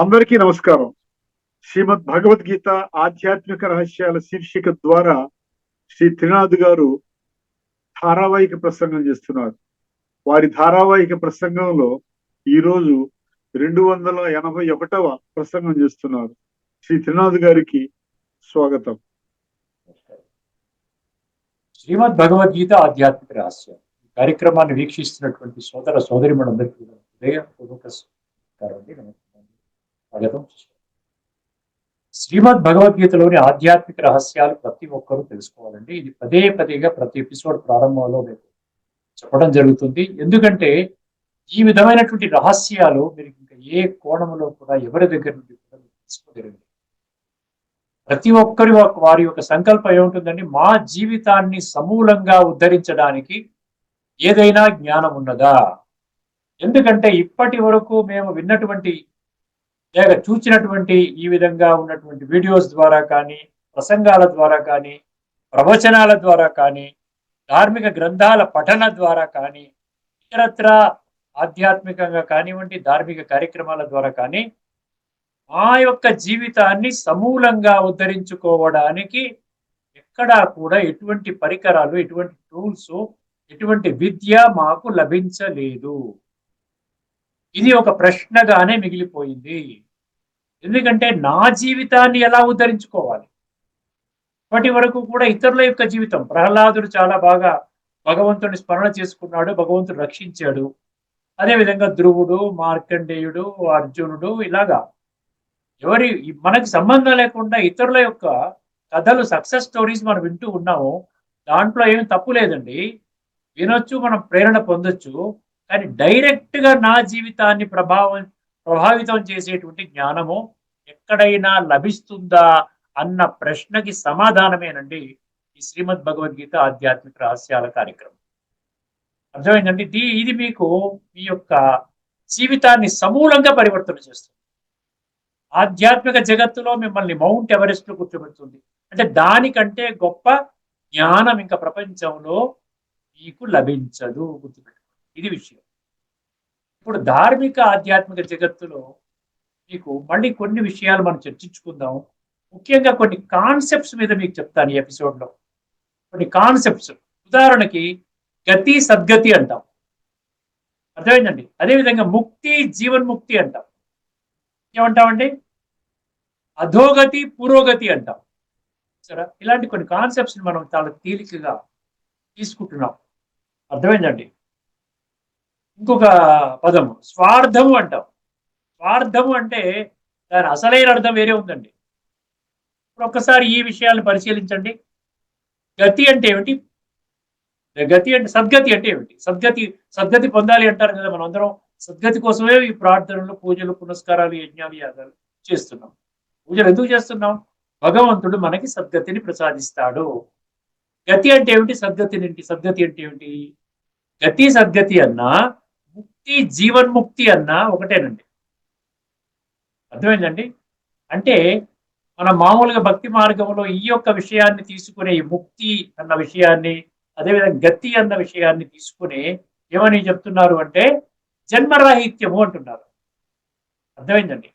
అందరికీ నమస్కారం. శ్రీమద్ భగవద్గీత ఆధ్యాత్మిక రహస్యాల శీర్షిక ద్వారా శ్రీ త్రినాథ్ గారు ధారావాహిక ప్రసంగం చేస్తున్నారు. వారి ధారావాహిక ప్రసంగంలో ఈ రోజు రెండు వందల ఎనభై ఒకటవ ప్రసంగం చేస్తున్నారు. శ్రీ త్రినాథ్ గారికి స్వాగతం. శ్రీమద్ భగవద్గీత ఆధ్యాత్మిక రహస్యం. కార్యక్రమాన్ని వీక్షిస్తున్నటువంటి సోదర సోదరి మనందరికీ హృదయపూర్వక నమస్కారం. స్వాగతం. శ్రీమద్ భగవద్గీతలోని ఆధ్యాత్మిక రహస్యాలు ప్రతి ఒక్కరూ తెలుసుకోవాలండి. ఇది పదే పదేగా ప్రతి ఎపిసోడ్ ప్రారంభంలో మీకు చెప్పడం జరుగుతుంది. ఎందుకంటే ఈ విధమైనటువంటి రహస్యాలు మీరు ఇంకా ఏ కోణంలో కూడా ఎవరి దగ్గర నుండి కూడా మీరు ప్రతి ఒక్కరి వారి యొక్క సంకల్పం ఏముంటుందండి? మా జీవితాన్ని సమూలంగా ఉద్ధరించడానికి ఏదైనా జ్ఞానం ఉన్నదా? ఎందుకంటే ఇప్పటి వరకు మేము విన్నటువంటి లేక చూచినటువంటి ఈ విధంగా ఉన్నటువంటి వీడియోస్ ద్వారా కానీ ప్రసంగాల ద్వారా కానీ ప్రవచనాల ద్వారా కానీ ధార్మిక గ్రంథాల పఠన ద్వారా కానీ ఇతరత్ర ఆధ్యాత్మికంగా కానివ్వండి ధార్మిక కార్యక్రమాల ద్వారా కానీ మా యొక్క జీవితాన్ని సమూలంగా ఉద్ధరించుకోవడానికి ఎక్కడా కూడా ఎటువంటి పరికరాలు ఎటువంటి టూల్స్ ఎటువంటి విద్య మాకు లభించలేదు. ఇది ఒక ప్రశ్నగానే మిగిలిపోయింది. ఎందుకంటే నా జీవితాన్ని ఎలా ఉద్ధరించుకోవాలి? ఇప్పటి వరకు కూడా ఇతరుల యొక్క జీవితం. ప్రహ్లాదుడు చాలా బాగా భగవంతుని స్మరణ చేసుకున్నాడు భగవంతుడు రక్షించాడు. అదేవిధంగా ధ్రువుడు మార్కండేయుడు అర్జునుడు ఇలాగా ఎవరి మనకి సంబంధం లేకుండా ఇతరుల యొక్క కథలు సక్సెస్ స్టోరీస్ మనం వింటూ ఉన్నాము. దాంట్లో ఏమి తప్పు లేదండి. వినొచ్చు మనం ప్రేరణ పొందొచ్చు. కానీ డైరెక్ట్గా నా జీవితాన్ని ప్రభావం ప్రభావితం చేసేటువంటి జ్ఞానము ఎక్కడైనా లభిస్తుందా అన్న ప్రశ్నకి సమాధానమేనండి ఈ శ్రీమద్ భగవద్గీత ఆధ్యాత్మిక రహస్యాల కార్యక్రమం. అర్థమైందండి? దీ ఇది మీకు మీ యొక్క జీవితాన్ని సమూలంగా పరివర్తన చేస్తుంది. ఆధ్యాత్మిక జగత్తులో మిమ్మల్ని మౌంట్ ఎవరెస్ట్లో కూర్చోబెడుతుంది. అంటే దానికంటే గొప్ప జ్ఞానం ఇంకా ప్రపంచంలో మీకు లభించదు గుర్తుపెట్టుకోండి. ఇది విషయం. ఇప్పుడు ధార్మిక ఆధ్యాత్మిక జగత్తులో మీకు మళ్ళీ కొన్ని విషయాలు మనం చర్చించుకుందాం. ముఖ్యంగా కొన్ని కాన్సెప్ట్స్ మీద మీకు చెప్తాను ఈ ఎపిసోడ్లో. కొన్ని కాన్సెప్ట్స్. ఉదాహరణకి గతి సద్గతి అంటాం. అర్థమైందండి? అదేవిధంగా ముక్తి జీవన్ముక్తి అంటాం. ఏమంటామండి? అధోగతి పురోగతి అంటాం. సరే? ఇలాంటి కొన్ని కాన్సెప్ట్స్ మనం చాలా తేలికగా తీసుకుంటున్నాం. అర్థమైందండి? ఇంకొక పదము స్వార్థము అంటాం. స్వార్థము అంటే దాని అసలైన అర్థం వేరే ఉందండి. ఇప్పుడు ఒక్కసారి ఈ విషయాలను పరిశీలించండి. గతి అంటే ఏమిటి? గతి అంటే సద్గతి అంటే ఏమిటి? సద్గతి సద్గతి పొందాలి అంటారు కదా మనం అందరం సద్గతి కోసమే ఈ ప్రార్థనలు పూజలు పునస్కారాలు యజ్ఞాలు యాగాలు చేస్తున్నాం. పూజలు ఎందుకు చేస్తున్నాం? భగవంతుడు మనకి సద్గతిని ప్రసాదిస్తాడు. గతి అంటే ఏమిటి? సద్గతి ఏంటి సద్గతి అంటే ఏమిటి? గతి సద్గతి అన్నా ముక్తి జీవన్ముక్తి అన్న ఒకటేనండి. అర్థమైందండి? అంటే మన మామూలుగా భక్తి మార్గంలో ఈ యొక్క విషయాన్ని తీసుకునే ముక్తి అన్న విషయాన్ని అదేవిధంగా గతి అన్న విషయాన్ని తీసుకుని ఏమని చెప్తున్నారు అంటే జన్మరాహిత్యము అంటున్నారు. అర్థమైందండి?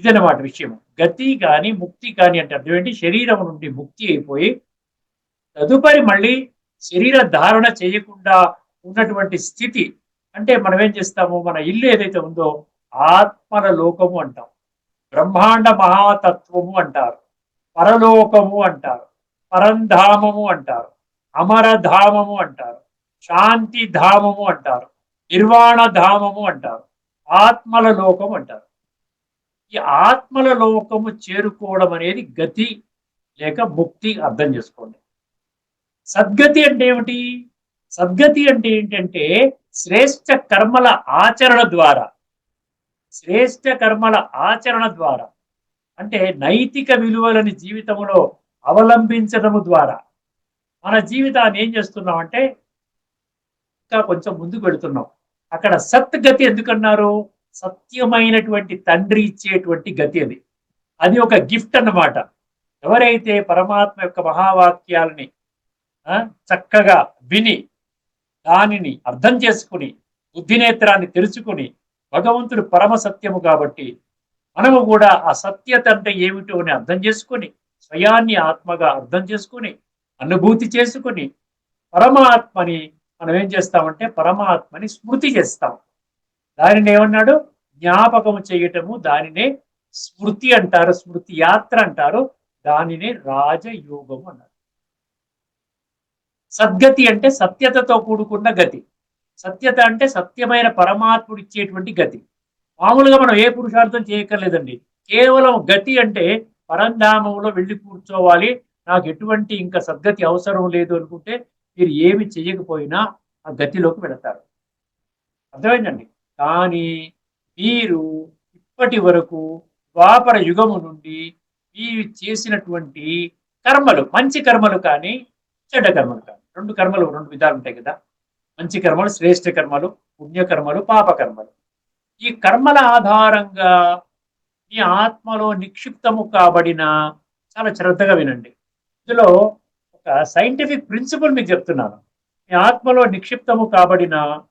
ఇదన్నమాట విషయం గతి కానీ ముక్తి కానీ అంటే అర్థమేంటి శరీరం నుండి ముక్తి అయిపోయి తదుపరి మళ్ళీ శరీర ధారణ చేయకుండా ఉన్నటువంటి స్థితి అంటే మనం ఏం చేస్తాము? మన ఇల్లు ఏదైతే ఉందో ఆత్మల లోకము అంటాం. బ్రహ్మాండ మహాతత్వము అంటారు. పరలోకము అంటారు. పరంధామము అంటారు. అమరధామము అంటారు. శాంతి ధామము అంటారు. నిర్వాణ ధామము అంటారు. ఆత్మల లోకం అంటారు. ఈ ఆత్మల లోకము చేరుకోవడం అనేది గతి లేక ముక్తి అర్థం చేసుకోండి. సద్గతి అంటే ఏమిటి? సద్గతి అంటే ఏంటంటే శ్రేష్ట కర్మల ఆచరణ ద్వారా. శ్రేష్ట కర్మల ఆచరణ ద్వారా. అంటే నైతిక విలువలని జీవితంలో అవలంబించడము ద్వారా. మన జీవితాన్ని ఏం చేస్తున్నాం అంటే ఇంకా కొంచెం ముందుకు వెళుతున్నాం. అక్కడ సత్గతి ఎందుకన్నారు? సత్యమైనటువంటి తండ్రి ఇచ్చేటువంటి గతి అది. అది ఒక గిఫ్ట్ అన్నమాట. ఎవరైతే పరమాత్మ యొక్క మహావాక్యాలని ఆ, చక్కగా విని దానిని అర్థం చేసుకుని బుద్ధినేత్రాన్ని తెరుచుకుని భగవంతుడు పరమ సత్యము కాబట్టి మనము కూడా ఆ సత్యత అంటే ఏమిటో అని అర్థం చేసుకొని స్వయాన్ని ఆత్మగా అర్థం చేసుకొని అనుభూతి చేసుకొని పరమాత్మని మనం ఏం చేస్తామంటే పరమాత్మని స్మృతి చేస్తాం. దానిని ఏమన్నాడు? జ్ఞాపకం చేయటము దానినే స్మృతి అంటారు స్మృతి యాత్ర అంటారు దానినే రాజయోగము అన్నారు. సద్గతి అంటే సత్యతతో కూడుకున్న గతి. సత్యత అంటే సత్యమైన పరమాత్ముడు ఇచ్చేటువంటి గతి. మామూలుగా మనం ఏ పురుషార్థం చేయక్కర్లేదండి. కేవలం గతి అంటే పరంధామంలో వెళ్ళి కూర్చోవాలి. నాకు ఎటువంటి ఇంకా సద్గతి అవసరం లేదు అనుకుంటే మీరు ఏమి చేయకపోయినా ఆ గతిలోకి వెళతారు. అర్థమైందండి? కానీ మీరు ఇప్పటి వరకు ద్వాపర యుగము నుండి మీరు చేసినటువంటి కర్మలు మంచి కర్మలు కానీ చెడ్డ కర్మలు కానీ. రెండు కర్మలు రెండు విధాలు ఉంటాయి కదా. మంచి కర్మలు శ్రేష్ఠ కర్మలు పుణ్యకర్మలు పాపకర్మలు. ఈ కర్మల ఆధారంగా మీ ఆత్మలో నిక్షిప్తము కాబడిన చాలా శ్రద్ధగా వినండి. ఇందులో ఒక సైంటిఫిక్ ప్రిన్సిపల్ మీకు చెప్తున్నాను. మీ ఆత్మలో నిక్షిప్తము కాబడిన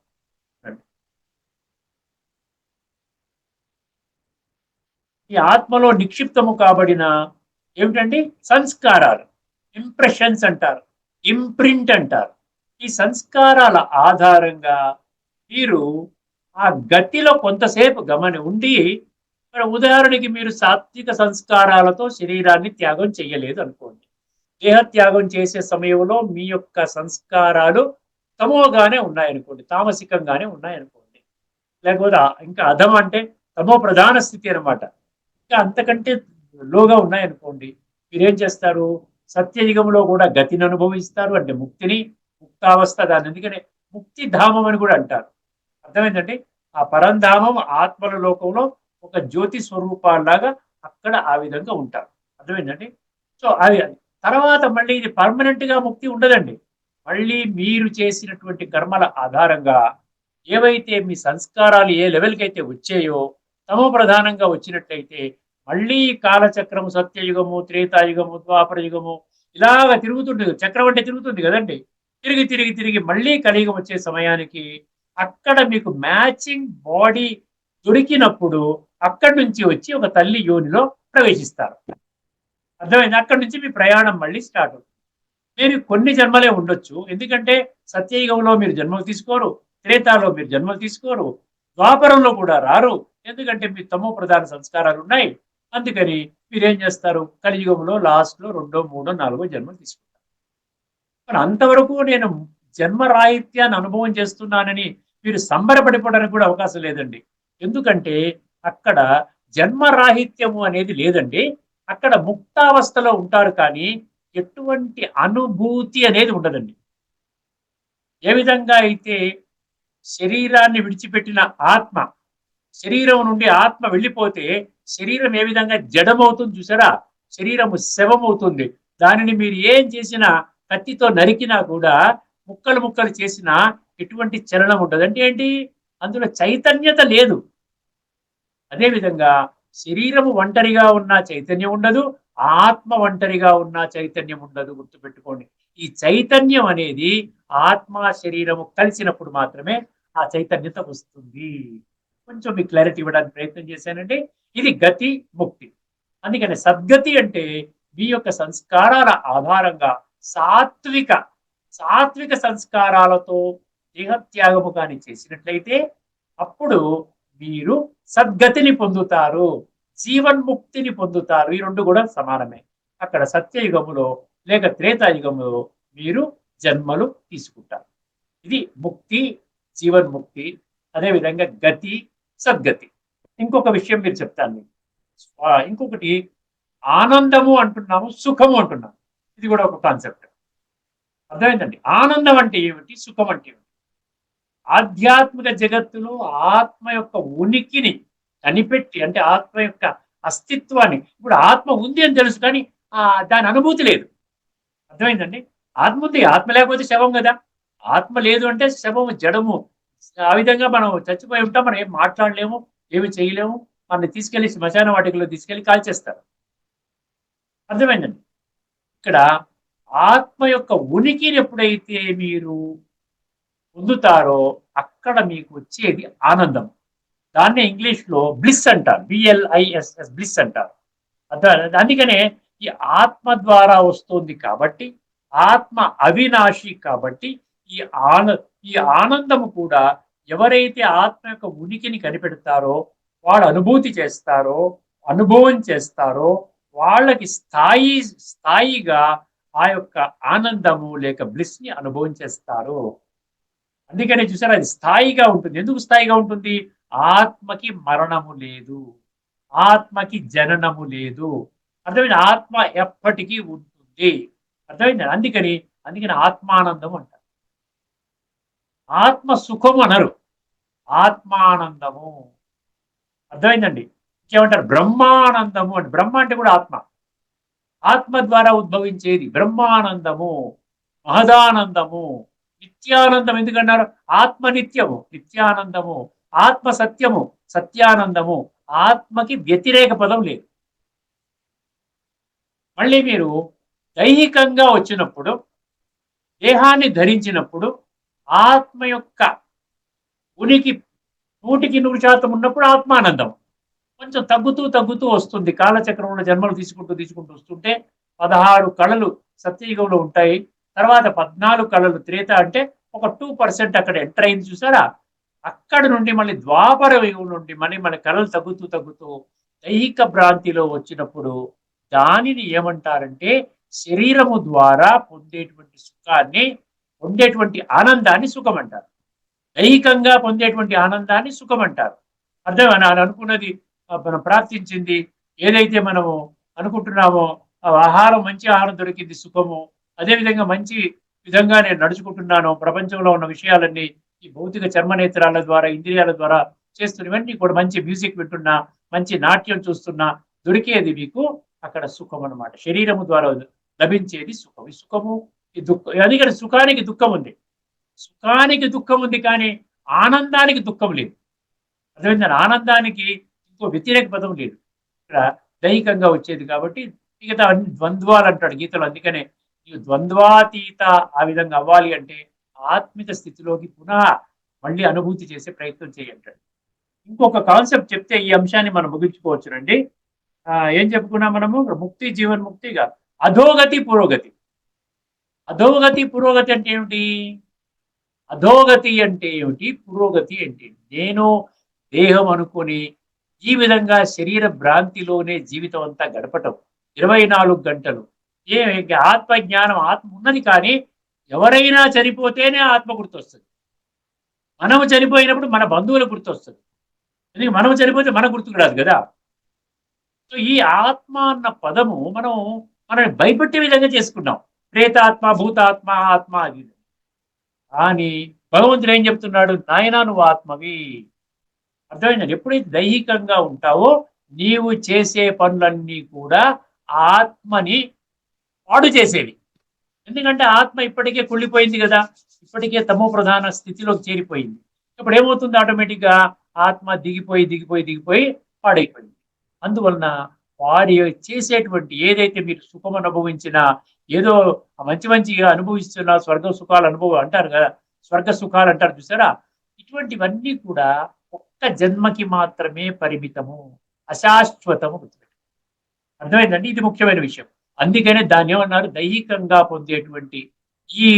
ఈ ఆత్మలో నిక్షిప్తము కాబడిన ఏమిటండి? సంస్కారాలు. ఇంప్రెషన్స్ అంటారు. ఇంప్రింట్ అంటారు. ఈ సంస్కారాల ఆధారంగా మీరు ఆ గతిలో కొంతసేపు గమని ఉండి ఇక్కడ ఉదాహరణకి మీరు సాత్విక సంస్కారాలతో శరీరాన్ని త్యాగం చేయలేదు అనుకోండి. దేహత్యాగం చేసే సమయంలో మీ యొక్క సంస్కారాలు తమోగానే ఉన్నాయనుకోండి తామసికంగానే ఉన్నాయనుకోండి. లేకపోతే ఇంకా అధం అంటే తమో ప్రధాన స్థితి అనమాట ఇంకా అంతకంటే లోగా ఉన్నాయనుకోండి మీరేం చేస్తారు? సత్యయుగంలో కూడా గతిని అనుభవిస్తారు అంటే ముక్తిని ముక్తావస్థ దాన్ని. ఎందుకంటే ముక్తి ధామం అని కూడా అంటారు. అర్థమైందంటే ఆ పరంధామం ఆత్మల లోకంలో ఒక జ్యోతి స్వరూపాల్లాగా అక్కడ ఆ విధంగా ఉంటారు. అర్థమైందండి? సో అది తర్వాత మళ్ళీ ఇది పర్మనెంట్గా ముక్తి ఉండదండి. మళ్ళీ మీరు చేసినటువంటి కర్మల ఆధారంగా ఏవైతే మీ సంస్కారాలు ఏ లెవెల్కి అయితే వచ్చాయో తమ ప్రధానంగా వచ్చినట్లయితే మళ్ళీ కాలచక్రము సత్యయుగము త్రేతాయుగము ద్వాపర యుగము ఇలాగ తిరుగుతుంటుంది. చక్రం అంటే తిరుగుతుంది కదండి. తిరిగి తిరిగి తిరిగి మళ్ళీ కలియుగం వచ్చే సమయానికి అక్కడ మీకు మ్యాచింగ్ బాడీ దొరికినప్పుడు అక్కడి నుంచి వచ్చి ఒక తల్లి యోనిలో ప్రవేశిస్తారు. అర్థమైంది? అక్కడి నుంచి మీ ప్రయాణం మళ్ళీ స్టార్ట్ అవుతుంది. మీరు కొన్ని జన్మలే ఉండొచ్చు. ఎందుకంటే సత్యయుగంలో మీరు జన్మలు తీసుకోరు త్రేతాలో మీరు జన్మలు తీసుకోరు ద్వాపరంలో కూడా రారు. ఎందుకంటే మీ తమో ప్రధాన సంస్కారాలు ఉన్నాయి. అందుకని మీరేం చేస్తారు? కలియుగంలో లాస్ట్లో రెండో మూడో నాలుగో జన్మలు తీసుకుంటారు. కానీ అంతవరకు నేను జన్మ రాహిత్యాన్ని అనుభవం చేస్తున్నానని మీరు సంబరపడిపోవడానికి కూడా అవకాశం లేదండి. ఎందుకంటే అక్కడ జన్మరాహిత్యము అనేది లేదండి. అక్కడ ముక్తావస్థలో ఉంటారు కానీ ఎటువంటి అనుభూతి అనేది ఉండదండి. ఏ విధంగా అయితే శరీరాన్ని విడిచిపెట్టిన ఆత్మ శరీరం నుండి ఆత్మ వెళ్ళిపోతే శరీరం ఏ విధంగా జడమవుతుంది చూసారా? శరీరము శవమవుతుంది. దానిని మీరు ఏం చేసినా కత్తితో నరికినా కూడా ముక్కలు ముక్కలు చేసినా ఎటువంటి చలనం ఉండదు. అంటే ఏంటి? అందులో చైతన్యత లేదు. అదేవిధంగా శరీరము ఒంటరిగా ఉన్న చైతన్యం ఉండదు. ఆత్మ ఒంటరిగా ఉన్న చైతన్యం ఉండదు. గుర్తుపెట్టుకోండి. ఈ చైతన్యం అనేది ఆత్మ శరీరము కలిసినప్పుడు మాత్రమే ఆ చైతన్యత వస్తుంది. కొంచెం మీకు క్లారిటీ ఇవ్వడానికి ప్రయత్నం చేశానండి. ఇది గతి ముక్తి. అందుకని సద్గతి అంటే మీ యొక్క సంస్కారాల ఆధారంగా సాత్విక సాత్విక సంస్కారాలతో దేహత్యాగము కానీ చేసినట్లయితే అప్పుడు మీరు సద్గతిని పొందుతారు జీవన్ముక్తిని పొందుతారు. ఈ రెండు కూడా సమానమే. అక్కడ సత్యయుగములో లేక త్రేతాయుగములో మీరు జన్మలు తీసుకుంటారు. ఇది ముక్తి జీవన్ముక్తి అదేవిధంగా గతి సద్గతి. ఇంకొక విషయం మీరు చెప్తాను మీకు. ఇంకొకటి ఆనందము అంటున్నాము సుఖము అంటున్నాము. ఇది కూడా ఒక కాన్సెప్ట్. అర్థమైందండి? ఆనందం అంటే ఏమిటి? సుఖం అంటే ఏమిటి? ఆధ్యాత్మిక జగత్తులో ఆత్మ యొక్క ఉనికిని కనిపెట్టి అంటే ఆత్మ యొక్క అస్తిత్వాన్ని. ఇప్పుడు ఆత్మ ఉంది అని తెలుసు కానీ ఆ దాని అనుభూతి లేదు. అర్థమైందండి? ఆత్మ ఉంది ఆత్మ లేకపోతే శవం కదా? ఆత్మ లేదు అంటే శవము జడము. ఆ విధంగా మనం చచ్చిపోయి ఉంటాం మనం ఏం మాట్లాడలేము. ఏమి చేయలేము? మనని తీసుకెళ్ళి శ్మశాన వాటికలో తీసుకెళ్ళి కాల్చేస్తారు. అర్థమైందండి? ఇక్కడ ఆత్మ యొక్క ఉనికిని ఎప్పుడైతే మీరు పొందుతారో అక్కడ మీకు వచ్చేది ఆనందం. దాన్నే ఇంగ్లీష్లో బ్లిస్ అంటారు. బిఎల్ఐఎస్ఎస్ బ్లిస్ అంటారు. అర్థం అందుకనే ఈ ఆత్మ ద్వారా వస్తుంది కాబట్టి ఆత్మ అవినాశి కాబట్టి ఈ ఆన ఈ ఆనందము కూడా ఎవరైతే ఆత్మ యొక్క ఉనికిని కనిపెడతారో వాళ్ళు అనుభూతి చేస్తారో అనుభవం చేస్తారో వాళ్ళకి స్థాయి స్థాయిగా ఆ యొక్క ఆనందము లేక బ్లిస్ని అనుభవం చేస్తారు. అందుకనే చూసారు అది స్థాయిగా ఉంటుంది. ఎందుకు స్థాయిగా ఉంటుంది? ఆత్మకి మరణము లేదు. ఆత్మకి జననము లేదు. అర్థమైంది? ఆత్మ ఎప్పటికీ ఉంటుంది. అర్థమైంది? అందుకని అందుకని ఆత్మానందం అంటారు. ఆత్మ సుఖం అనరు. ఆత్మానందము. అర్థమైందండి? ఇంకేమంటారు? బ్రహ్మానందము అంటే బ్రహ్మ అంటే కూడా ఆత్మ. ఆత్మ ద్వారా ఉద్భవించేది బ్రహ్మానందము మహదానందము నిత్యానందం ఎందుకన్నారు ఆత్మ నిత్యము నిత్యానందము ఆత్మ సత్యము సత్యానందము. ఆత్మకి వ్యతిరేక పదం లేదు. మళ్ళీ మీరు దైహికంగా వచ్చినప్పుడు దేహాన్ని ధరించినప్పుడు ఆత్మ యొక్క ఉనికి నూటికి నూరు శాతం ఉన్నప్పుడు ఆత్మానందం. కొంచెం తగ్గుతూ తగ్గుతూ వస్తుంది. కాలచక్రంలో జన్మలు తీసుకుంటూ తీసుకుంటూ వస్తుంటే పదహారు కళలు సత్యయుగంలో ఉంటాయి. తర్వాత పద్నాలుగు కళలు. త్రేత అంటే ఒక టూ పర్సెంట్ అక్కడ ఎంటర్ అయింది చూసారా? అక్కడ నుండి మళ్ళీ ద్వాపర యుగం నుండి మళ్ళీ మన కళలు తగ్గుతూ తగ్గుతూ దైహిక భ్రాంతిలో వచ్చినప్పుడు దానిని ఏమంటారంటే శరీరము ద్వారా పొందేటువంటి సుఖాన్ని పొందేటువంటి ఆనందాన్ని సుఖం అంటారు దైహికంగా పొందేటువంటి ఆనందాన్ని సుఖం అంటారు అర్థం అని అనుకున్నది మనం ప్రార్థించింది ఏదైతే మనము అనుకుంటున్నామో ఆహారం మంచి ఆహారం దొరికింది సుఖము అదేవిధంగా మంచి విధంగా నేను నడుచుకుంటున్నాను ప్రపంచంలో ఉన్న విషయాలన్నీ ఈ భౌతిక చర్మనేత్రాల ద్వారా ఇంద్రియాల ద్వారా చేస్తున్నవన్నీ కూడా మంచి మ్యూజిక్ వింటున్నా మంచి నాట్యం చూస్తున్నా దొరికేది మీకు అక్కడ సుఖం అన్నమాట శరీరము ద్వారా లభించేది సుఖం ఈ సుఖము ఈ దుఃఖం అందుకని సుఖానికి దుఃఖం ఉంది. సుఖానికి దుఃఖం ఉంది కానీ ఆనందానికి దుఃఖం లేదు. అర్థమైందని ఆనందానికి ఇంకో వ్యతిరేక పదం లేదు. ఇక్కడ దైహికంగా వచ్చేది కాబట్టి మిగతా అన్ని ద్వంద్వాలు అంటాడు గీతలు. అందుకనే ఈ ద్వంద్వాతీత ఆ విధంగా అవ్వాలి అంటే ఆత్మిక స్థితిలోకి పునః మళ్ళీ అనుభూతి చేసే ప్రయత్నం చేయంటాడు ఇంకొక కాన్సెప్ట్ చెప్తే ఈ అంశాన్ని మనం ముగించుకోవచ్చునండి ఏం చెప్పుకున్నాం మనము? ముక్తి జీవన్ ముక్తిగా అధోగతి పురోగతి. అధోగతి పురోగతి అంటే ఏమిటి? అధోగతి అంటే ఏమిటి? పురోగతి అంటే నేను దేహం అనుకొని ఈ విధంగా శరీర భ్రాంతిలోనే జీవితం అంతా గడపటం. ఇరవై నాలుగు గంటలు. ఏ ఆత్మ జ్ఞానం ఆత్మ ఉన్నది కానీ ఎవరైనా చనిపోతేనే ఆత్మ గుర్తొస్తుంది. మనము చనిపోయినప్పుడు మన బంధువులు గుర్తొస్తుంది. ఎందుకంటే మనము చనిపోతే మన గుర్తుకు రాదు కదా. సో ఈ ఆత్మ అన్న పదము మనం మనల్ని భయపెట్టే విధంగా చేసుకున్నాం. ప్రేతాత్మ భూతాత్మ ఆత్మ అది కానీ భగవంతుడు ఏం చెప్తున్నాడు? నాయనా నువ్వు ఆత్మవి. అర్థమైందండి ఎప్పుడైతే దైహికంగా ఉంటావో నీవు చేసే పనులన్నీ కూడా ఆత్మని పాడు చేసేవి. ఎందుకంటే ఆత్మ ఇప్పటికే కుళ్ళిపోయింది కదా. ఇప్పటికే తమో ప్రధాన స్థితిలోకి చేరిపోయింది. ఇప్పుడు ఏమవుతుంది? ఆటోమేటిక్గా ఆత్మ దిగిపోయి దిగిపోయి దిగిపోయి పాడైపోయింది. అందువలన వారి చేసేటువంటి ఏదైతే మీరు సుఖం అనుభవించినా ఏదో మంచి మంచిగా అనుభవిస్తున్న స్వర్గ సుఖాలు అనుభవం అంటారు కదా స్వర్గ సుఖాలు అంటారు చూసారా? ఇటువంటివన్నీ కూడా ఒక్క జన్మకి మాత్రమే పరిమితము అశాశ్వతము అర్థమైందండి? ఇది ముఖ్యమైన విషయం. అందుకనే దాన్ని ఏమన్నారు? దైహికంగా పొందేటువంటి ఈ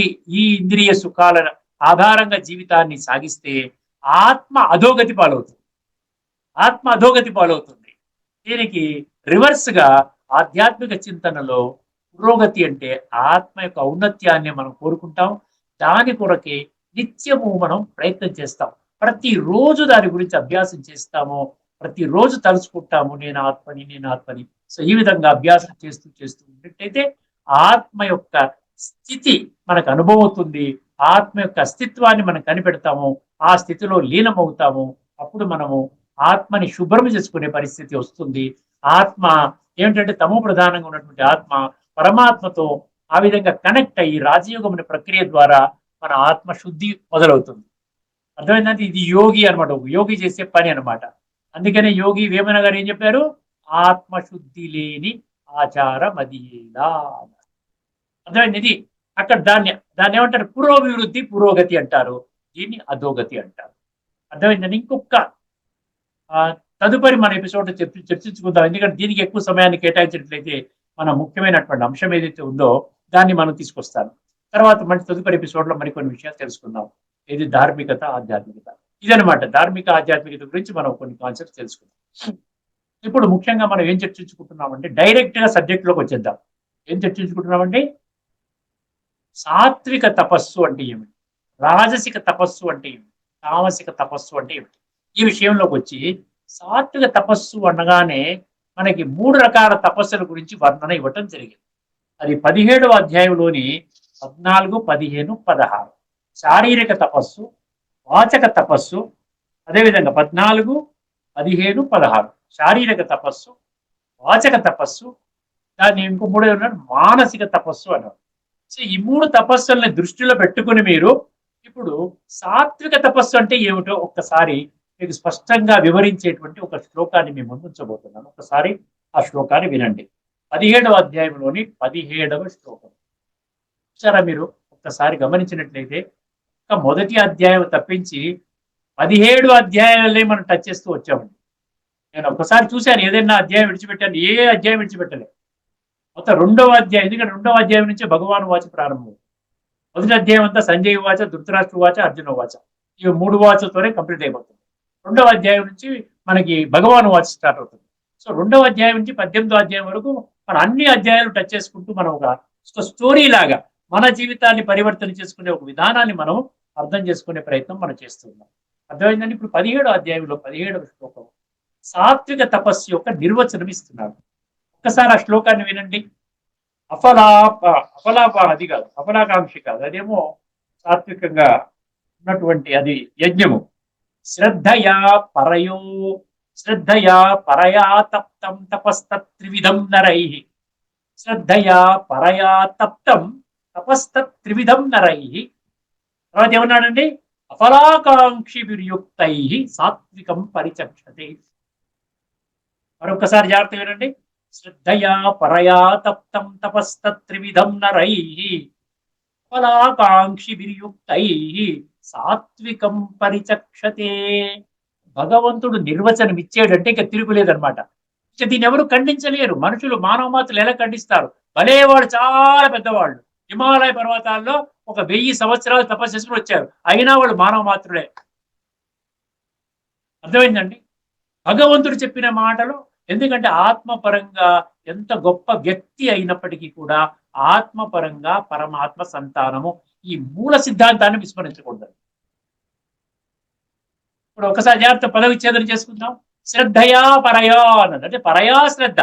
ఈ ఇంద్రియ సుఖాల ఆధారంగా జీవితాన్ని సాగిస్తే ఆత్మ అధోగతి పాలవుతుంది. ఆత్మ అధోగతి పాలవుతుంది. దీనికి రివర్స్గా ఆధ్యాత్మిక చింతనలో పురోగతి అంటే ఆత్మ యొక్క ఔన్నత్యాన్ని మనం కోరుకుంటాం. దాని కొరకే నిత్యము మనం ప్రయత్నం చేస్తాం. ప్రతిరోజు దాని గురించి అభ్యాసం చేస్తాము. ప్రతిరోజు తలుచుకుంటాము నేను ఆత్మని నేను ఆత్మని. సో ఈ విధంగా అభ్యాసం చేస్తూ చేస్తూ ఉన్నట్టయితే ఆత్మ యొక్క స్థితి మనకు అనుభవం అవుతుంది ఆత్మ యొక్క అస్తిత్వాన్ని మనం కనిపెడతాము. ఆ స్థితిలో లీనమవుతాము. అప్పుడు మనము ఆత్మని శుభ్రం చేసుకునే పరిస్థితి వస్తుంది. ఆత్మ ఏమిటంటే తమో ప్రధానంగా ఉన్నటువంటి ఆత్మ. పరమాత్మతో ఆ విధంగా కనెక్ట్ అయ్యి రాజయోగం అనే ప్రక్రియ ద్వారా మన ఆత్మ శుద్ధి మొదలవుతుంది. అర్థమైందంటే ఇది యోగి అనమాట యోగి చేసే పని అన్నమాట. అందుకనే యోగి వేమన గారు ఏం చెప్పారు? ఆత్మశుద్ధి లేని ఆచారం అది అర్థమైంది? ఇది అక్కడ దాన్ని దాన్ని ఏమంటారు? పురోభివృద్ధి పురోగతి అంటారు. దీన్ని అధోగతి అంటారు. అర్థమైందని ఇంకొక ఆ, తదుపరి మన ఎపిసోడ్ చర్చించుకుందాం. ఎందుకంటే దీనికి ఎక్కువ సమయాన్ని కేటాయించినట్లయితే మన ముఖ్యమైనటువంటి అంశం ఏదైతే ఉందో దాన్ని మనం తీసుకొస్తాను. తర్వాత మళ్ళీ తదుపరి ఎపిసోడ్లో మరికొన్ని విషయాలు తెలుసుకుందాం. ఇది ధార్మికత ఆధ్యాత్మికత? ఇదనమాట ధార్మిక ఆధ్యాత్మికత గురించి మనం కొన్ని కాన్సెప్ట్స్ తెలుసుకుందాం. ఇప్పుడు ముఖ్యంగా మనం ఏం చర్చించుకుంటున్నామంటే డైరెక్ట్గా వచ్చేద్దాం. ఏం చర్చించుకుంటున్నామంటే సాత్విక తపస్సు అంటే ఏమిటి? రాజసిక తపస్సు అంటే ఏమిటి? తామసిక తపస్సు అంటే ఏమిటి? ఈ విషయంలోకి వచ్చి సాత్విక తపస్సు అనగానే మనకి మూడు రకాల తపస్సుల గురించి వర్ణన ఇవ్వటం జరిగింది. అది పదిహేడవ అధ్యాయంలోని పద్నాలుగు పదిహేను పదహారు. శారీరక తపస్సు వాచక తపస్సు అదేవిధంగా పద్నాలుగు పదిహేను పదహారు. శారీరక తపస్సు వాచక తపస్సు దాన్ని ఇంకో మూడో ఉన్నాడు మానసిక తపస్సు అన్నారు సో ఈ మూడు తపస్సుల్ని దృష్టిలో పెట్టుకుని మీరు ఇప్పుడు సాత్విక తపస్సు అంటే ఏమిటో ఒక్కసారి మీకు స్పష్టంగా వివరించేటువంటి ఒక శ్లోకాన్ని మేము ముందుంచబోతున్నాను ఒకసారి ఆ శ్లోకాన్ని వినండి. పదిహేడవ అధ్యాయంలోని పదిహేడవ శ్లోకం. చూసారా మీరు? ఒక్కసారి గమనించినట్లయితే ఒక మొదటి అధ్యాయం తప్పించి పదిహేడు అధ్యాయాలనే మనం టచ్ చేస్తూ వచ్చామండి. నేను ఒకసారి చూశాను ఏదైనా అధ్యాయం విడిచిపెట్టాను ఏ అధ్యాయం విడిచిపెట్టలే. మొత్తం రెండవ అధ్యాయం ఎందుకంటే రెండవ అధ్యాయం నుంచే భగవాన్ వాచ ప్రారంభం మొదటి అధ్యాయం అంతా సంజయ్ వాచ ధృతరాష్ట్ర వాచ అర్జున వాచ. ఇవి మూడు వాచతోనే కంప్లీట్ అయిపోతుంది. రెండవ అధ్యాయం నుంచి మనకి భగవాన్ వాచ్ స్టార్ట్ అవుతుంది. సో రెండవ అధ్యాయం నుంచి పద్దెనిమిదో అధ్యాయం వరకు మన అన్ని అధ్యాయాలు టచ్ చేసుకుంటూ మనం ఒక స్టోరీ లాగా మన జీవితాన్ని పరివర్తన చేసుకునే ఒక విధానాన్ని మనం అర్థం చేసుకునే ప్రయత్నం మనం చేస్తున్నాం. అర్థమైందండి? ఇప్పుడు పదిహేడో అధ్యాయంలో పదిహేడవ శ్లోకం. సాత్విక తపస్సు యొక్క నిర్వచనం ఇస్తున్నాడు. ఒక్కసారి ఆ శ్లోకాన్ని వినండి. అఫలాప అఫలాప అది కాదు అఫలాకాంక్షి కాదు అదేమో సాత్వికంగా ఉన్నటువంటి అది యజ్ఞము. శ్రద్ధయా పరయో శ్రద్ధయా పరయా తప్తం తపస్తత్రివిధం నరై శ్రద్ధయా పరయా తప్తం తపస్తత్రివిధం నరై తర్వాత ఏమన్నాడండి? అఫలాకాంక్షి విర్యుక్తై సాత్వికం పరిచక్షతే। మరొకసారి జాగ్రత్త వినండి. శ్రద్ధయా పరయా తప్తం తపస్తత్రివిధం నరై। ఫలాకాంక్షి విర్యుక్తై సాత్వికం పరిచక్షతే. భగవంతుడు నిర్వచనం ఇచ్చాడంటే ఇక తిరుగులేదన్నమాట. ఇక దీన్ని ఎవరు ఖండించలేరు. మనుషులు మానవ మాత్రులు ఎలా ఖండిస్తారు? భలే వాడు చాలా పెద్దవాళ్ళు. హిమాలయ పర్వతాల్లో ఒక వెయ్యి సంవత్సరాలు తపస్సు చేసుకుని వచ్చారు. అయినా వాళ్ళు మానవ మాత్రులే. అర్థమైందండి? భగవంతుడు చెప్పిన మాటలు ఎందుకంటే ఆత్మపరంగా ఎంత గొప్ప వ్యక్తి అయినప్పటికీ కూడా ఆత్మపరంగా పరమాత్మ సంతానము ఈ మూల సిద్ధాంతాన్ని విస్మరించకూడదు ఇప్పుడు ఒకసారి జాగ్రత్త పదవిచ్ఛేదన చేసుకుందాం. శ్రద్ధయా పరయా అన్నది. అంటే పరయా శ్రద్ధ.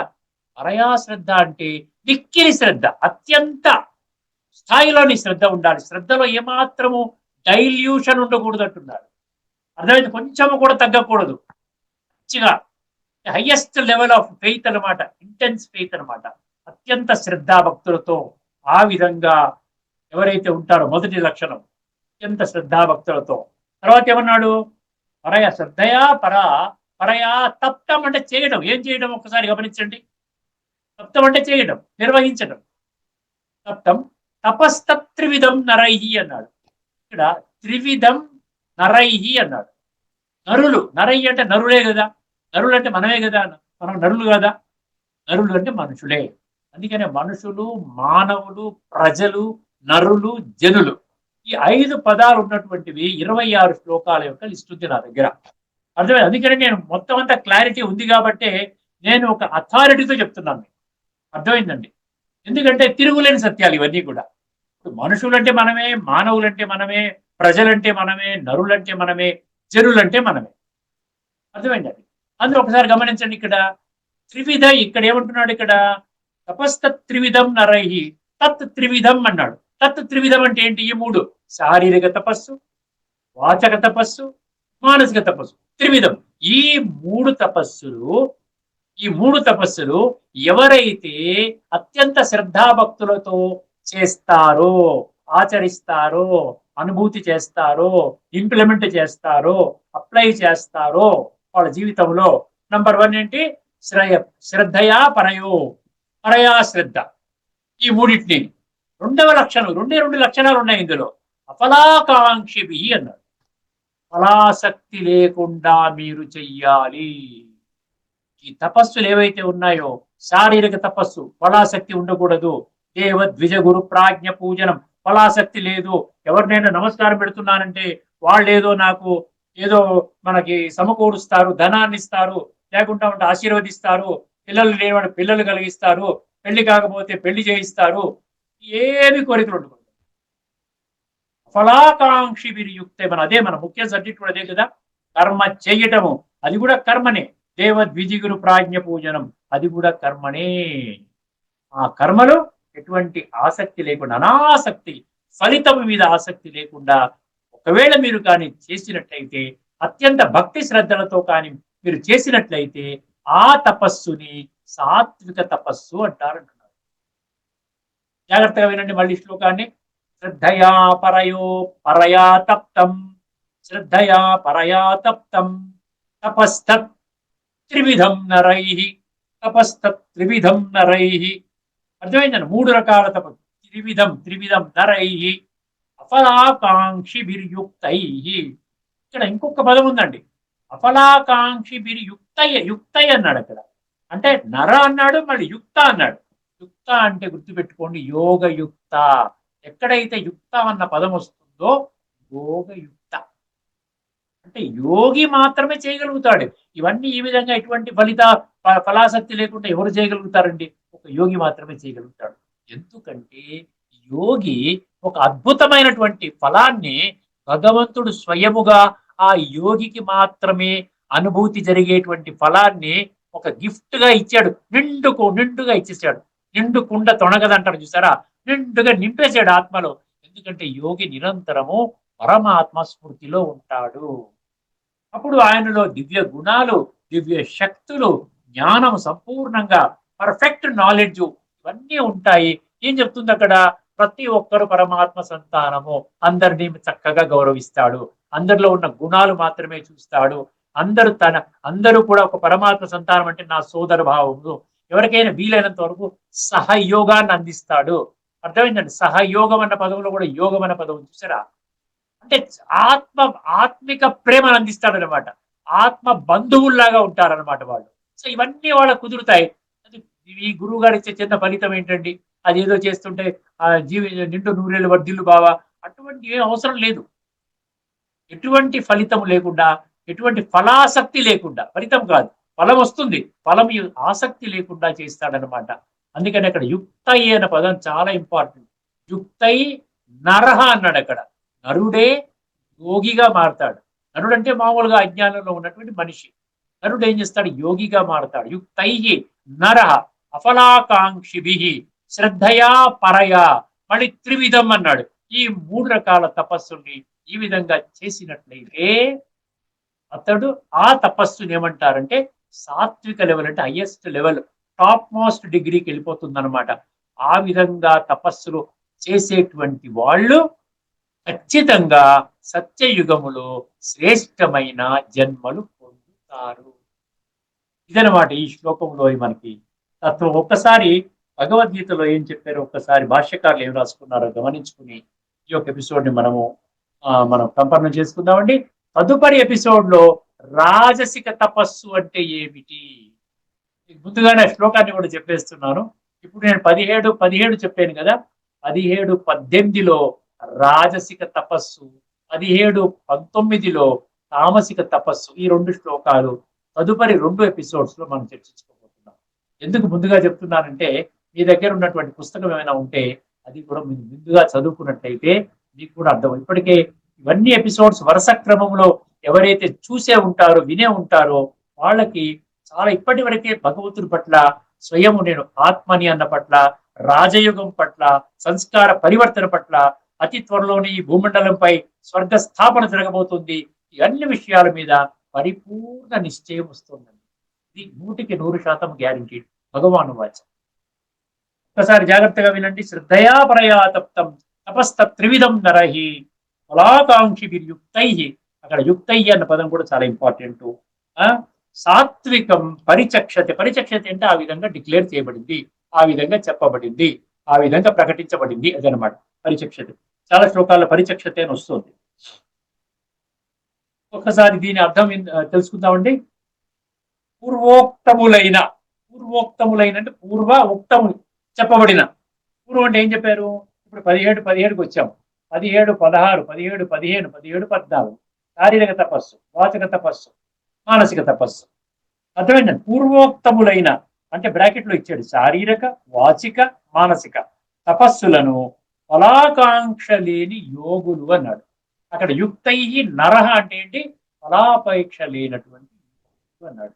పరయా శ్రద్ధ అంటే నిక్కిలి శ్రద్ధ. అత్యంత స్థాయిలోని శ్రద్ధ ఉండాలి. శ్రద్ధలో ఏమాత్రము డైల్యూషన్ ఉండకూడదు అంటున్నాడు అర్థమైతే కొంచెము కూడా తగ్గకూడదు. మంచిగా హైయెస్ట్ లెవెల్ ఆఫ్ ఫెయిత్ అన్నమాట. ఇంటెన్స్ ఫెయిత్ అన్నమాట. అత్యంత శ్రద్ధా భక్తులతో ఆ విధంగా ఎవరైతే ఉంటారో మొదటి లక్షణం అత్యంత శ్రద్ధా భక్తులతో తర్వాత ఏమన్నాడు? పరయ శ్రద్ధయా పర పరయా తప్తం అంటే చేయడం. ఏం చేయడం? ఒక్కసారి గమనించండి. తప్తం అంటే చేయడం నిర్వహించడం. తప్తం తపస్తత్రివిధం నరైహి అన్నాడు. ఇక్కడ త్రివిధం నరైహి అన్నాడు. నరులు నరై అంటే నరులే కదా. నరులు అంటే మనమే కదా మనం నరులు కదా. నరులు అంటే మనుషులే. అందుకనే మనుషులు మానవులు ప్రజలు నరులు జనులు. ఈ ఐదు పదాలు ఉన్నటువంటివి ఇరవై ఆరు శ్లోకాల యొక్క లిస్ట్ ఉంది నా దగ్గర. అర్థమైంది? అందుకనే నేను మొత్తం అంతా క్లారిటీ ఉంది కాబట్టే నేను ఒక అథారిటీతో చెప్తున్నాను. మీకు. అర్థమైందండి? ఎందుకంటే తిరుగులేని సత్యాలు ఇవన్నీ కూడా. మనుషులంటే మనమే మానవులంటే మనమే ప్రజలంటే మనమే నరులంటే మనమే జనులంటే మనమే. అర్థమైందండి? అందులో ఒకసారి గమనించండి ఇక్కడ. త్రివిధ ఇక్కడ ఏమంటున్నాడు ఇక్కడ? తపస్త త్రివిధం నరై తత్ త్రివిధం అన్నాడు. తత్ త్రివిధం అంటే ఏంటి? ఈ మూడు. శారీరక తపస్సు వాచక తపస్సు మానసిక తపస్సు. త్రివిధం. ఈ మూడు తపస్సులు ఈ మూడు తపస్సులు ఎవరైతే అత్యంత శ్రద్ధాభక్తులతో చేస్తారో ఆచరిస్తారో అనుభూతి చేస్తారో ఇంప్లిమెంట్ చేస్తారో అప్లై చేస్తారో వాళ్ళ జీవితంలో నంబర్ వన్ ఏంటి? శ్రయ శ్రద్ధయా పరయో పరయా శ్రద్ధ ఈ మూడింటిని రెండవ లక్షణం రెండే రెండు లక్షణాలు ఉన్నాయి ఇందులో. అఫలాకాంక్షిభి అన్నాడు. ఫలాసక్తి లేకుండా మీరు చెయ్యాలి. ఈ తపస్సులు ఏవైతే ఉన్నాయో శారీరక తపస్సు ఫలాసక్తి ఉండకూడదు. దేవ ద్విజ గురు ప్రాజ్ఞ పూజనం ఫలాసక్తి లేదు. ఎవరినైనా నమస్కారం పెడుతున్నానంటే వాళ్ళు ఏదో నాకు ఏదో మనకి సమకూరుస్తారు ధనాన్ని ఇస్తారు లేకుండా ఉంటే ఆశీర్వదిస్తారు పిల్లలు లేని పిల్లలు కలిగిస్తారు పెళ్ళి కాకపోతే పెళ్ళి చేయిస్తారు ఏమి కోరికలు ఉండకూడదు. ఫలాకాంక్షి వీరియుక్తే మన అదే మన ముఖ్య సబ్జెక్ట్ కూడా అదే కదా. కర్మ చేయటము. అది కూడా కర్మనే. దేవ ద్విజిగురు ప్రాజ్ఞ పూజనం అది కూడా కర్మనే. ఆ కర్మలో ఎటువంటి ఆసక్తి లేకుండా అనాసక్తి ఫలితం మీద ఆసక్తి లేకుండా ఒకవేళ మీరు కానీ చేసినట్లయితే అత్యంత భక్తి శ్రద్ధలతో కానీ మీరు చేసినట్లయితే ఆ తపస్సుని సాత్విక తపస్సు అంటారు జాగ్రత్తగా వినండి మళ్ళీ శ్లోకాన్ని. శ్రద్ధయా పరయో పరయా తప్తం. శ్రద్ధయా పరయా తప్తం. తపస్తత్ త్రివిధం నరై. తపస్తత్ త్రివిధం నరై. అర్థమైందండి? మూడు రకాల తప త్రివిధం త్రివిధం నరై. అఫలాకాంక్షి బిర్యుక్తై ఇక్కడ ఇంకొక పదం ఉందండి. అఫలాకాంక్షి బిర్యుక్తయ యుక్తయ్య అన్నాడు అక్కడ. అంటే నర అన్నాడు మళ్ళీ యుక్త అన్నాడు. యుక్త అంటే గుర్తుపెట్టుకోండి యోగయుక్త. ఎక్కడైతే యుక్త అన్న పదం వస్తుందో యోగయుక్త. అంటే యోగి మాత్రమే చేయగలుగుతాడు. ఇవన్నీ ఈ విధంగా ఎటువంటి ఫలిత ఫలాసక్తి లేకుండా ఎవరు చేయగలుగుతారండి? ఒక యోగి మాత్రమే చేయగలుగుతాడు. ఎందుకంటే యోగి ఒక అద్భుతమైనటువంటి ఫలాన్ని భగవంతుడు స్వయముగా ఆ యోగికి మాత్రమే అనుభూతి జరిగేటువంటి ఫలాన్ని ఒక గిఫ్ట్గా ఇచ్చాడు. నిండుకు నిండుగా ఇచ్చేసాడు. నిండు కుండ తొణగదంటారు చూసారా? నిండుగా నింపేశాడు ఆత్మలో. ఎందుకంటే యోగి నిరంతరము పరమాత్మ స్ఫూర్తిలో ఉంటాడు. అప్పుడు ఆయనలో దివ్య గుణాలు దివ్య శక్తులు జ్ఞానం సంపూర్ణంగా పర్ఫెక్ట్ నాలెడ్జ్ ఇవన్నీ ఉంటాయి. ఏం చెప్తుంది అక్కడ? ప్రతి ఒక్కరు పరమాత్మ సంతానము అందరినీ చక్కగా గౌరవిస్తాడు. అందరిలో ఉన్న గుణాలు మాత్రమే చూస్తాడు. అందరూ తన అందరూ కూడా ఒక పరమాత్మ సంతానం అంటే నా సోదర భావము. ఎవరికైనా వీలైనంత వరకు సహయోగాన్ని అందిస్తాడు. అర్థమైందండి? సహయోగం అన్న పదంలో కూడా యోగం అన్న పదం చూసారా? అంటే ఆత్మ ఆత్మిక ప్రేమను అందిస్తాడు అనమాట ఆత్మ బంధువుల్లాగా ఉంటారన్నమాట వాళ్ళు. సో ఇవన్నీ వాళ్ళకు కుదురుతాయి. ఈ గురువు గారు ఇచ్చే చిన్న ఫలితం ఏంటండి? అది ఏదో చేస్తుంటే ఆ జీవి నిండు నూరేళ్ళు వర్ధిల్లు బావా అటువంటి ఏం అవసరం లేదు. ఎటువంటి ఫలితం లేకుండా ఎటువంటి ఫలాసక్తి లేకుండా ఫలితం కాదు. ఫలం వస్తుంది. ఫలం ఆసక్తి లేకుండా చేస్తాడనమాట అందుకని అక్కడ యుక్తై అనే పదం చాలా ఇంపార్టెంట్ యుక్తై నరహ అన్నాడు అక్కడ. నరుడే యోగిగా మారతాడు. నరుడు అంటే మామూలుగా అజ్ఞానంలో ఉన్నటువంటి మనిషి. నరుడు ఏం చేస్తాడు? యోగిగా మారతాడు. యుక్తై నరహ అఫలాకాంక్షిభి శ్రద్ధయా పరయా మళ్ళీ త్రివిధం అన్నాడు. ఈ మూడు రకాల తపస్సుల్ని ఈ విధంగా చేసినట్లయితే అతడు ఆ తపస్సుని ఏమంటారంటే సాత్విక లెవెల్ అంటే హయ్యెస్ట్ లెవెల్ టాప్ మోస్ట్ డిగ్రీకి వెళ్ళిపోతుంది అనమాట ఆ విధంగా తపస్సులు చేసేటువంటి వాళ్ళు ఖచ్చితంగా సత్యయుగములో శ్రేష్టమైన జన్మలు పొందుతారు. ఇదనమాట ఈ శ్లోకంలో మనకి. తత్వం ఒక్కసారి భగవద్గీతలో ఏం చెప్పారో ఒక్కసారి భాష్యకారులు ఏం రాసుకున్నారో గమనించుకుని ఈ యొక్క ఎపిసోడ్ని మనము మనం సంపన్నం చేసుకుందామండి. తదుపరి ఎపిసోడ్లో రాజసిక తపస్సు అంటే ఏమిటి? ముందుగానే శ్లోకాన్ని కూడా చెప్పేస్తున్నాను. ఇప్పుడు నేను పదిహేడు పదిహేడు చెప్పాను కదా పదిహేడు పద్దెనిమిదిలో రాజసిక తపస్సు పదిహేడు పంతొమ్మిదిలో తామసిక తపస్సు ఈ రెండు శ్లోకాలు తదుపరి రెండు ఎపిసోడ్స్లో మనం చర్చించుకోబోతున్నాం. ఎందుకు ముందుగా చెప్తున్నానంటే మీ దగ్గర ఉన్నటువంటి పుస్తకం ఏమైనా ఉంటే అది కూడా మీరు ముందుగా చదువుకున్నట్లయితే మీకు కూడా అర్థం ఇప్పటికే ఇవన్నీ ఎపిసోడ్స్ వరుస క్రమంలో ఎవరైతే చూసే ఉంటారో వినే ఉంటారో వాళ్ళకి చాలా ఇప్పటి వరకే భగవంతుడి పట్ల స్వయం నేను ఆత్మని అన్న పట్ల రాజయుగం పట్ల సంస్కార పరివర్తన పట్ల అతి త్వరలోనే ఈ భూమండలంపై స్వర్గ స్థాపన జరగబోతుంది. ఈ అన్ని విషయాల మీద పరిపూర్ణ నిశ్చయం వస్తుందండి. ఇది నూటికి నూరు శాతం గ్యారంటీ. భగవాను వాచ. ఒకసారి జాగ్రత్తగా వినండి. శ్రద్ధయా తప్తం తపస్త త్రివిధం నరహి ఫలాకాంక్షి విర్యుక్తై అక్కడ యుక్తయ్య అన్న పదం కూడా చాలా ఇంపార్టెంట్ ఆ? సాత్వికం పరిచక్షతే. పరిచక్షతే అంటే ఆ విధంగా డిక్లేర్ చేయబడింది ఆ విధంగా చెప్పబడింది ఆ విధంగా ప్రకటించబడింది అదనమాట పరిచక్షత. చాలా శ్లోకాల్లో పరిచక్షతే అని వస్తుంది. ఒకసారి దీని అర్థం తెలుసుకుందామండి. పూర్వోక్తములైన పూర్వోక్తములైన అంటే పూర్వ ఉక్తములు చెప్పబడిన. పూర్వం అంటే ఏం చెప్పారు? ఇప్పుడు పదిహేడు పదిహేడుకి వచ్చాము. పదిహేడు పదహారు పదిహేడు పదిహేను పదిహేడు పద్నాలుగు. శారీరక తపస్సు వాచక తపస్సు మానసిక తపస్సు. అర్థమైందండి పూర్వోక్తములైన అంటే బ్రాకెట్లో ఇచ్చాడు శారీరక వాచిక మానసిక తపస్సులను ఫలాకాంక్ష లేని యోగులు అన్నాడు. అక్కడ యుక్తై నరహ అంటే ఏంటి? ఫలాపేక్ష లేనటువంటి అన్నాడు.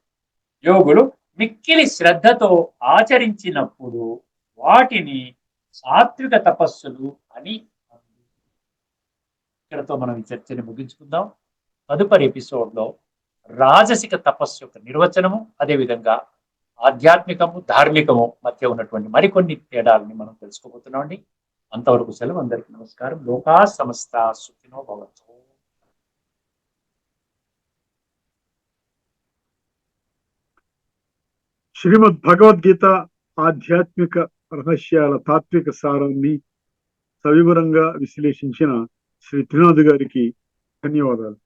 యోగులు మిక్కిలి శ్రద్ధతో ఆచరించినప్పుడు వాటిని సాత్విక తపస్సులు అని ఇక్కడతో మనం ఈ చర్చని ముగించుకుందాం. తదుపరి ఎపిసోడ్లో రాజసిక తపస్సు యొక్క నిర్వచనము అదేవిధంగా ఆధ్యాత్మికము ధార్మికము మధ్య ఉన్నటువంటి మరికొన్ని తేడాలని మనం తెలుసుకోబోతున్నామండి. అంతవరకు సెలవు అందరికీ నమస్కారం. లోకా సమస్త సుఖినో భవతు. శ్రీమద్ భగవద్గీత ఆధ్యాత్మిక రహస్యాల తాత్విక సారాన్ని సవివరంగా విశ్లేషించిన శ్రీ త్రినాథ్ గారికి ధన్యవాదాలు.